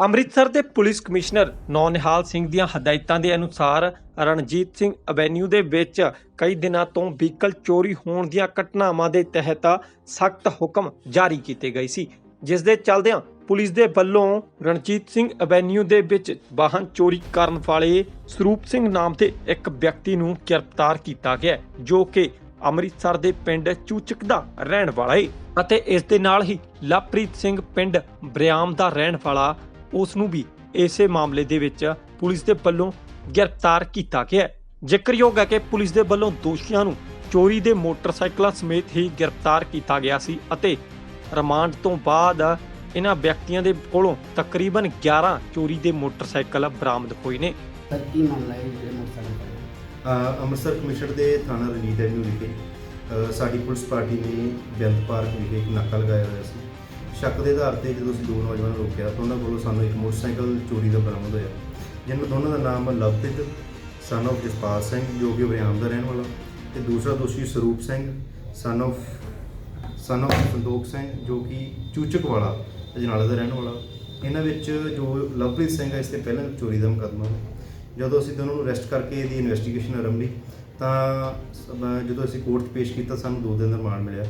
ਅੰਮ੍ਰਿਤਸਰ ਦੇ police commissioner Naunihal Singh ਦੀਆਂ ਹਦਾਇਤਾਂ ਦੇ ਅਨੁਸਾਰ ਰਣਜੀਤ ਸਿੰਘ ਐਵੇਨਿਊ ਦੇ ਵਿੱਚ ਕਈ ਦਿਨਾਂ ਤੋਂ ਵਹੀਕਲ ਚੋਰੀ ਹੋਣ ਦੀਆਂ ਘਟਨਾਵਾਂ ਦੇ ਤਹਿਤ ਸਖਤ ਹੁਕਮ ਜਾਰੀ ਕੀਤੇ ਗਏ ਸੀ, ਜਿਸ ਦੇ ਚੱਲਦਿਆਂ ਪੁਲਿਸ ਦੇ ਵੱਲੋਂ ਰਣਜੀਤ ਸਿੰਘ ਐਵੇਨਿਊ ਦੇ ਵਿੱਚ ਵਾਹਨ ਚੋਰੀ ਕਰਨ ਵਾਲੇ ਸਰੂਪ ਸਿੰਘ ਨਾਮ ਦੇ ਇੱਕ ਵਿਅਕਤੀ ਨੂੰ ਗ੍ਰਿਫਤਾਰ ਕੀਤਾ ਗਿਆ ਜੋ ਕਿ ਅੰਮ੍ਰਿਤਸਰ ਦੇ ਪਿੰਡ ਚੂਚਕ ਦਾ ਰਹਿਣ ਵਾਲਾ ਹੈ ਅਤੇ ਇਸ ਦੇ ਨਾਲ ਹੀ ਲਵਪ੍ਰੀਤ ਸਿੰਘ ਪਿੰਡ ਬਰਿਆਮ ਦਾ ਰਹਿਣ ਵਾਲਾ ਉਸ ਨੂੰ ਵੀ ਇਸੇ ਮਾਮਲੇ ਦੇ ਵਿੱਚ ਪੁਲਿਸ ਦੇ ਵੱਲੋਂ ਗ੍ਰਿਫਤਾਰ ਕੀਤਾ ਗਿਆ ਹੈ। ਜ਼ਿਕਰਯੋਗ ਹੈ ਕਿ ਪੁਲਿਸ ਦੇ ਵੱਲੋਂ ਦੋਸ਼ੀਆਂ ਨੂੰ ਚੋਰੀ ਦੇ ਮੋਟਰਸਾਈਕਲਾਂ ਸਮੇਤ ਹੀ ਗ੍ਰਿਫਤਾਰ ਕੀਤਾ ਗਿਆ ਸੀ ਅਤੇ ਰਿਮਾਂਡ ਤੋਂ ਬਾਅਦ ਇਹਨਾਂ ਵਿਅਕਤੀਆਂ ਦੇ ਕੋਲੋਂ ਤਕਰੀਬਨ 11 ਚੋਰੀ ਦੇ ਮੋਟਰਸਾਈਕਲ ਬਰਾਮਦ ਹੋਏ ਨੇ। ਸਰ ਕੀ ਮਾਮਲਾ ਹੈ ਜਿਹੜੇ ਮੋਟਰਸਾਈਕਲ ਦਾ ਅ, ਅੰਮ੍ਰਿਤਸਰ ਕਮਿਸ਼ਨਰ ਦੇ ਥਾਣਾ ਰਣਜੀਤ ਐਵਨਿਊ ਵਿਖੇ ਅ, ਸਾਡੀ ਪੁਲਿਸ ਪਾਰਟੀ ਨੇ ਪਾਰਕ ਵਿਖੇ ਇੱਕ ਨਾਕਾ ਲਗਾਇਆ ਹੋਇਆ ਸੀ। ਸ਼ੱਕ ਦੇ ਆਧਾਰ ਤੇ ਜਦੋਂ ਅਸੀਂ ਦੋ ਨੌਜਵਾਨ ਨੂੰ ਰੋਕਿਆ ਤਾਂ ਉਹਨਾਂ ਕੋਲੋਂ ਸਾਨੂੰ ਇੱਕ ਮੋਟਰਸਾਈਕਲ ਚੋਰੀ ਦਾ ਬਰਾਮਦ ਹੋਇਆ ਜਿਨ੍ਹਾਂ ਦੋਨਾਂ ਦਾ ਨਾਮ ਲਵਪ੍ਰੀਤ ਸਨ of ਜਸਪਾਲ ਸਿੰਘ, ਜੋ ਕਿ ਵਰਿਆਮ ਦਾ ਰਹਿਣ ਵਾਲਾ, ਤੇ ਦੂਸਰਾ ਦੋਸ਼ੀ ਸਰੂਪ ਸਿੰਘ ਸਨ of son of Santokh Singh, ਜੋ ਕਿ ਚੂਚਕ ਵਾਲਾ, ਅਜਨਾਲਾ ਦਾ ਰਹਿਣ ਵਾਲਾ। ਇਹਨਾਂ ਵਿੱਚ ਜੋ ਲਵਪ੍ਰੀਤ ਸਿੰਘ ਹੈ ਇਸ ਤੇ ਪਹਿਲਾਂ ਚੋਰੀ ਦਾ ਮੁਕੱਦਮਾ ਹੈ ਜਦੋਂ ਅਸੀਂ ਦੋਨਾਂ ਨੂੰ ਅਰੈਸਟ ਕਰਕੇ ਇਹਦੀ ਇਨਵੈਸਟੀਗੇਸ਼ਨ ਆਰੰਭੀ ਤਾਂ ਜਦੋਂ ਅਸੀਂ ਕੋਰਟ 'ਚ ਪੇਸ਼ ਕੀਤਾ, ਸਾਨੂੰ ਦੋ ਦਿਨ ਦਾ ਰਿਮਾਂਡ ਮਿਲਿਆ।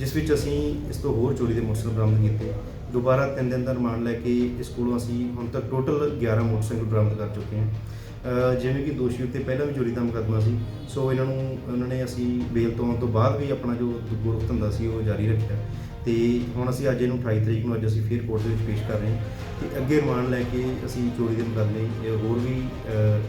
ਜਿਸ ਵਿੱਚ ਅਸੀਂ ਇਸ ਤੋਂ ਹੋਰ ਚੋਰੀ ਦੇ ਮੋਟਰਸਾਈਕਲ ਬਰਾਮਦ ਕੀਤੇ। ਦੁਬਾਰਾ ਤਿੰਨ ਦਿਨ ਦਾ ਰਿਮਾਂਡ ਲੈ ਕੇ ਇਸ ਕੋਲੋਂ ਅਸੀਂ ਹੁਣ ਤੱਕ ਟੋਟਲ 11 ਮੋਟਰਸਾਈਕਲ ਬਰਾਮਦ ਕਰ ਚੁੱਕੇ ਹਾਂ। ਜਿਵੇਂ ਕਿ ਦੋਸ਼ੀ ਉੱਤੇ ਪਹਿਲਾਂ ਵੀ ਚੋਰੀ ਦਾ ਮੁਕੱਦਮਾ ਸੀ, ਸੋ ਇਹਨਾਂ ਨੂੰ, ਉਹਨਾਂ ਨੇ ਅਸੀਂ ਬੇਲ ਤੋਂ ਆਉਣ ਤੋਂ ਬਾਅਦ ਵੀ ਆਪਣਾ ਜੋ ਗੁਰਫਤ ਧੰਦਾ ਸੀ, ਉਹ ਜਾਰੀ ਰੱਖਿਆ। ਤੇ ਹੁਣ ਅਸੀਂ ਅੱਜ ਇਹਨੂੰ 28 ਤਰੀਕ ਨੂੰ ਅੱਜ ਅਸੀਂ ਫਿਰ ਕੋਰਟ ਦੇ ਵਿੱਚ ਪੇਸ਼ ਕਰ ਰਹੇ ਹਾਂ ਤੇ ਅੱਗੇ ਰਿਮਾਂਡ ਲੈ ਕੇ ਅਸੀਂ ਚੋਰੀ ਦੇ ਮੁਕੱਦਮੇ ਇਹ ਹੋਰ ਵੀ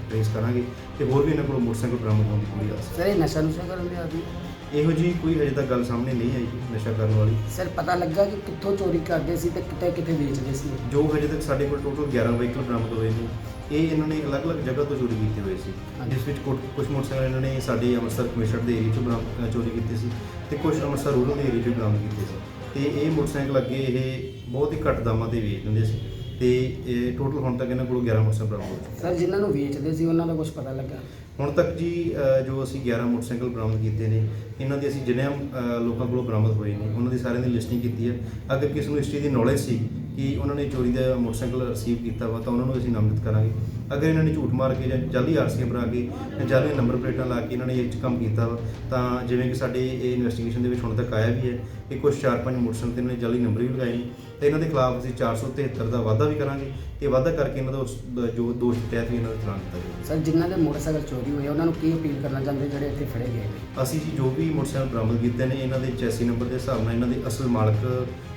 ਟ੍ਰੇਸ ਕਰਾਂਗੇ ਤੇ ਹੋਰ ਵੀ ਇਹਨਾਂ ਕੋਲੋਂ ਮੋਟਰਸਾਈਕਲ ਬਰਾਮਦ ਹੋਣ ਦੀ ਪੂਰੀ ਆਸ ਸਰ ਇਹ ਨਸ਼ਾ ਨੁਸ਼ਾ ਕਰਨ ਦੇ ਆਦਮੀ? ਹੈ ਇਹੋ ਜੀ ਕੋਈ ਅਜੇ ਤੱਕ ਗੱਲ ਸਾਹਮਣੇ ਨਹੀਂ ਆਈ ਨਸ਼ਾ ਕਰਨ ਵਾਲੀ। ਸਰ ਪਤਾ ਲੱਗਾ ਕਿ ਕਿੱਥੋਂ ਚੋਰੀ ਕਰਦੇ ਸੀ ਤੇ ਕਿੱਥੇ ਕਿੱਥੇ ਵੇਚਦੇ ਸੀ? ਜੋ ਹਜੇ ਤੱਕ ਸਾਡੇ ਕੋਲ ਟੋਟਲ 11 ਵਹੀਕਲ ਬਰਾਮਦ ਹੋਏ ਨੇ ਇਹ ਇਹਨਾਂ ਨੇ ਅਲੱਗ-ਅਲੱਗ ਜਗ੍ਹਾ ਤੋਂ ਚੋਰੀ ਕੀਤੇ ਹੋਏ ਸੀ। ਜਿਸ ਵਿੱਚ ਕੁਝ ਮੋਟਰਸਾਈਕਲ ਇਹਨਾਂ ਨੇ ਸਾਡੇ ਅੰਮ੍ਰਿਤਸਰ ਕਮਿਸ਼ਨਰ ਦੇ ਏਰੀਆ 'ਚੋਂ ਬਰਾਮਦ ਚੋਰੀ ਕੀਤੇ ਸੀ ਤੇ ਕੁਝ ਅੰਮ੍ਰਿਤਸਰ ਰੂਰਲ ਦੇ ਏਰੀਆ 'ਚੋਂ ਬਰਾਮਦ ਕੀਤੇ ਸੀ। ਤੇ ਇਹ ਮੋਟਰਸਾਈਕਲ ਅੱਗੇ ਇਹ ਬਹੁਤ ਹੀ ਘੱਟ ਦਾਮਾਂ ਤੇ ਵੇਚ ਦਿੰਦੇ ਸੀ। ਤੇ ਇਹ ਟੋਟਲ ਹੁਣ ਤੱਕ ਇਹਨਾਂ ਕੋਲ 11 ਮੋਟਰਸਾਈਕਲ ਬਰਾਮਦ ਹੋ ਚੁੱਕੇ ਸਰ ਜਿਨ੍ਹਾਂ ਨੂੰ ਵੇਚਦੇ ਸੀ ਉਹਨਾਂ ਦਾ ਕੁਝ ਪਤਾ ਲੱਗਾ? ਹੁਣ ਤੱਕ ਜੀ ਅ, ਜੋ ਅਸੀਂ 11 ਮੋਟਰਸਾਈਕਲ ਬਰਾਮਦ ਕੀਤੇ ਨੇ ਇਹਨਾਂ ਦੀ ਅਸੀਂ ਜਿੰਨੇ ਅ, ਲੋਕਾਂ ਕੋਲੋਂ ਬਰਾਮਦ ਹੋਏ ਨੇ ਉਹਨਾਂ ਦੀ ਸਾਰਿਆਂ ਦੀ ਲਿਸਟਿੰਗ ਕੀਤੀ ਹੈ। ਅਗਰ ਕਿਸੇ ਨੂੰ ਇਸ ਚੀਜ਼ ਦੀ ਨੌਲੇਜ ਸੀ ਕਿ ਉਹਨਾਂ ਨੇ ਚੋਰੀ ਦਾ ਮੋਟਰਸਾਈਕਲ ਰਿਸੀਵ ਕੀਤਾ ਵਾ ਤਾਂ ਉਹਨਾਂ ਨੂੰ ਅਸੀਂ ਨਾਮਜ਼ਦ ਕਰਾਂਗੇ। ਅਗਰ ਇਹਨਾਂ ਨੇ ਝੂਠ ਮਾਰ ਕੇ ਜਾਂ ਜਾਲੀ ਆਰਸੀਆਂ ਬਣਾ ਕੇ ਜਾਂ ਜਾਲੀ ਨੰਬਰ ਪਲੇਟਾਂ ਲਾ ਕੇ ਇਹਨਾਂ ਨੇ ਇਹ 'ਚ ਕੰਮ ਕੀਤਾ ਵਾ ਤਾਂ ਜਿਵੇਂ ਕਿ ਸਾਡੇ ਇਹ ਇਨਵੈਸਟੀਗੇਸ਼ਨ ਦੇ ਵਿੱਚ ਹੁਣ ਤੱਕ ਆਇਆ ਵੀ ਹੈ ਕਿ ਕੁਝ 4-5 ਮੋਟਰਸਾਈਕਲ ਤੇ ਇਹਨਾਂ ਨੇ ਜਾਲੀ ਨੰਬਰ ਵੀ ਲਗਾਏ ਨੇ ਤੇ ਇਹਨਾਂ ਦੇ ਖਿਲਾਫ ਅਸੀਂ 473 ਦਾ ਵਾਅਦਾ ਵੀ ਕਰਾਂਗੇ ਤੇ ਵਾਅਦਾ ਕਰਕੇ ਇਹਨਾਂ ਦਾ ਉਸ ਜੋ ਦੋਸ਼ ਤਹਿਤ ਵੀ ਇਹਨਾਂ ਦਾ ਚਲਾਨ ਕੀਤਾ ਜਾਵੇਗਾ। ਸਰ ਜਿਨ੍ਹਾਂ ਦੇ ਮੋਟਰਸਾਈਕਲ ਚੋਰੀ ਹੋਏ ਉਹਨਾਂ ਨੂੰ ਕੀ ਅਪੀਲ ਕਰਨਾ ਚਾਹੁੰਦੇ ਜਿਹੜੇ ਇੱਥੇ ਫੜੇ ਗਏ ਨੇ? ਅਸੀਂ ਜੀ ਜੋ ਵੀ ਮੋਟਰਸਾਈਕਲ ਬਰਾਮਦ ਕੀਤੇ ਨੇ ਇਹਨਾਂ ਦੇ ਚੈਸੀ ਨੰਬਰ ਦੇ ਹਿਸਾਬ ਨਾਲ ਇਹਨਾਂ ਦੇ ਅਸਲ ਮਾਲਕ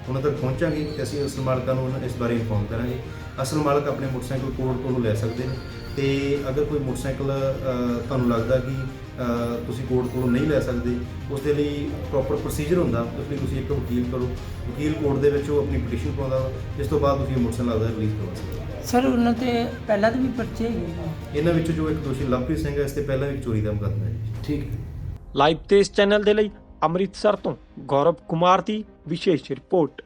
ਉਹਨਾਂ ਤੱਕ ਪਹੁੰਚਾਂਗੇ ਤੇ ਅਸੀਂ ਅਸਲ ਮਾਲਕਾਂ ਨੂੰ ਉਹਨਾਂ- ਇਸ ਬਾਰੇ ਇਨਫੋਰਮ ਕਰਾਂਗੇ। ਅਸਲ ਮਾਲਕ ਆਪਣੇ ਮੋਟਰਸਾਈਕਲ ਕੋਰਟ ਕੋਲੋਂ ਲੈ ਸਕਦੇ ਨੇ ਤੇ ਅਗਰ ਕੋਈ ਮੋਟਰਸਾਈਕਲ ਤੁਹਾਨੂੰ ਲੱਗਦਾ ਕਿ ਤੁਸੀਂ ਕੋਰਟ ਕੋਲੋਂ ਨਹੀਂ ਲੈ ਸਕਦੇ ਉਸ ਦੇ ਲਈ ਪ੍ਰੋਪਰ ਪ੍ਰੋਸੀਜਰ ਹੁੰਦਾ ਉਸ ਲਈ ਤੁਸੀਂ ਇੱਕ ਵਕੀਲ ਕਰੋ। ਵਕੀਲ ਕੋਰਟ ਦੇ ਵਿੱਚ ਉਹ ਆਪਣੀ ਪਟੀਸ਼ਨ ਪਾਉਂਦਾ ਜਿਸ ਤੋਂ ਬਾਅਦ ਤੁਸੀਂ ਮੋਟਰਸਾਈਕਲ ਆਪਦਾ ਰਿਲੀਜ਼ ਕਰਵਾ ਸਕਦੇ ਸਰ ਉਹਨਾਂ ਤੇ ਪਹਿਲਾਂ ਤਾਂ ਵੀ ਪਰਚੇ ਹੈਗੇ। ਇਹਨਾਂ ਵਿੱਚੋਂ ਜੋ ਇੱਕ ਦੋਸ਼ੀ ਲਵਪ੍ਰੀਤ ਸਿੰਘ ਹੈ ਇਸ ਤੇ ਪਹਿਲਾਂ ਵੀ ਚੋਰੀ ਦਾ ਮੁਕੱਦਮਾ ਹੈ। ਠੀਕ ਲਾਈਵ ਤੇ ਇਸ ਚੈਨਲ ਦੇ ਲਈ ਅੰਮ੍ਰਿਤਸਰ ਤੋਂ ਗੌਰਵ ਕੁਮਾਰ ਦੀ ਵਿਸ਼ੇਸ਼ ਰਿਪੋਰਟ।